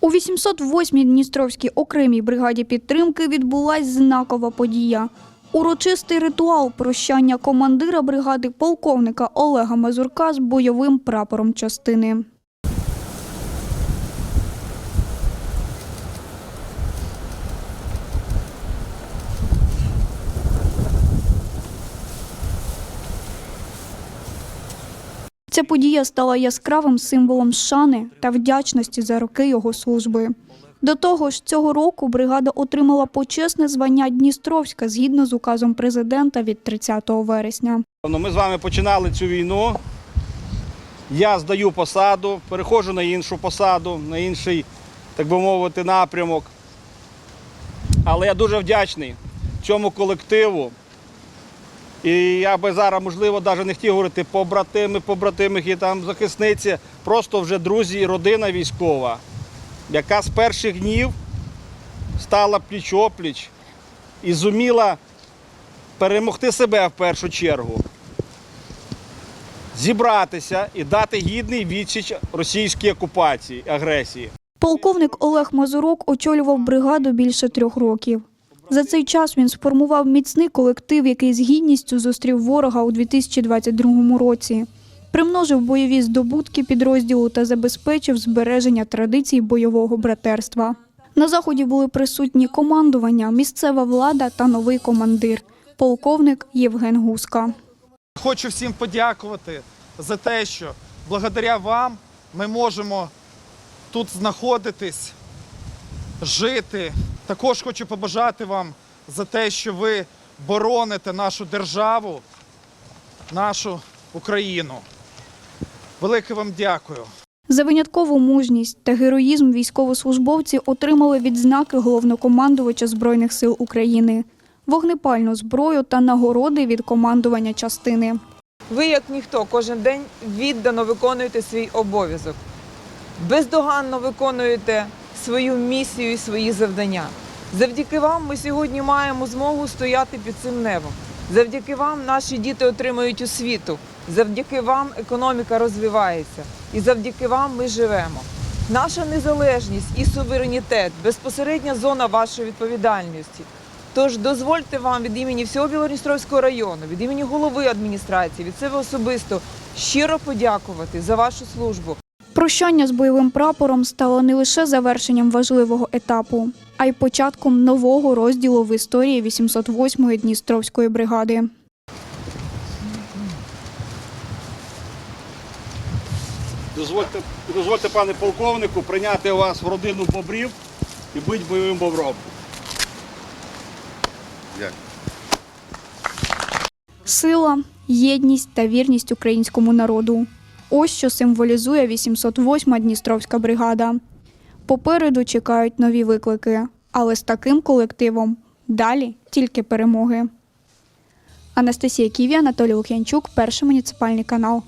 У 808-й Дністровській окремій бригаді підтримки відбулась знакова подія. Урочистий ритуал прощання командира бригади полковника Олега Мазурка з бойовим прапором частини. Ця подія стала яскравим символом шани та вдячності за роки його служби. До того ж, цього року бригада отримала почесне звання Дністровська згідно з указом президента від 30 вересня. Ну, Ми з вами починали цю війну. Я здаю посаду, переходжу на іншу посаду, на інший, так би мовити, напрямок. Але я дуже вдячний цьому колективу. І я би зараз, можливо, навіть не хотів говорити побратими, побратими, які там захисниці, просто вже друзі і родина військова, яка з перших днів стала пліч-опліч і зуміла перемогти себе в першу чергу, зібратися і дати гідний відсіч російській окупації, агресії. Полковник Олег Мазурок очолював бригаду більше трьох років. За цей час він сформував міцний колектив, який з гідністю зустрів ворога у 2022 році. Примножив бойові здобутки підрозділу та забезпечив збереження традицій бойового братерства. На заході були присутні командування, місцева влада та новий командир полковник Євген Гуска. Хочу всім подякувати за те, що благодаря вам ми можемо тут знаходитись, жити. Також хочу побажати вам за те, що ви бороните нашу державу, нашу Україну. Велике вам дякую. За виняткову мужність та героїзм військовослужбовці отримали відзнаки головнокомандувача Збройних сил України, вогнепальну зброю та нагороди від командування частини. Ви, як ніхто, кожен день віддано виконуєте свій обов'язок, бездоганно виконуєте свою місію і свої завдання. Завдяки вам ми сьогодні маємо змогу стояти під цим небом. Завдяки вам наші діти отримують освіту. Завдяки вам економіка розвивається. І завдяки вам ми живемо. Наша незалежність і суверенітет безпосередня зона вашої відповідальності. Тож дозвольте вам від імені всього Білорністровського району, від імені голови адміністрації, від себе особисто щиро подякувати за вашу службу. Прощання з бойовим прапором стало не лише завершенням важливого етапу, а й початком нового розділу в історії 808-ї Дністровської бригади. Дозвольте, дозвольте, пане полковнику, прийняти вас в родину бобрів і бути бойовим бобром. Сила, єдність та вірність українському народу. Ось що символізує 808-ма Дністровська бригада. Попереду чекають нові виклики, але з таким колективом далі тільки перемоги. Анастасія Ківі, Анатолій Лук'янчук, перший муніципальний канал.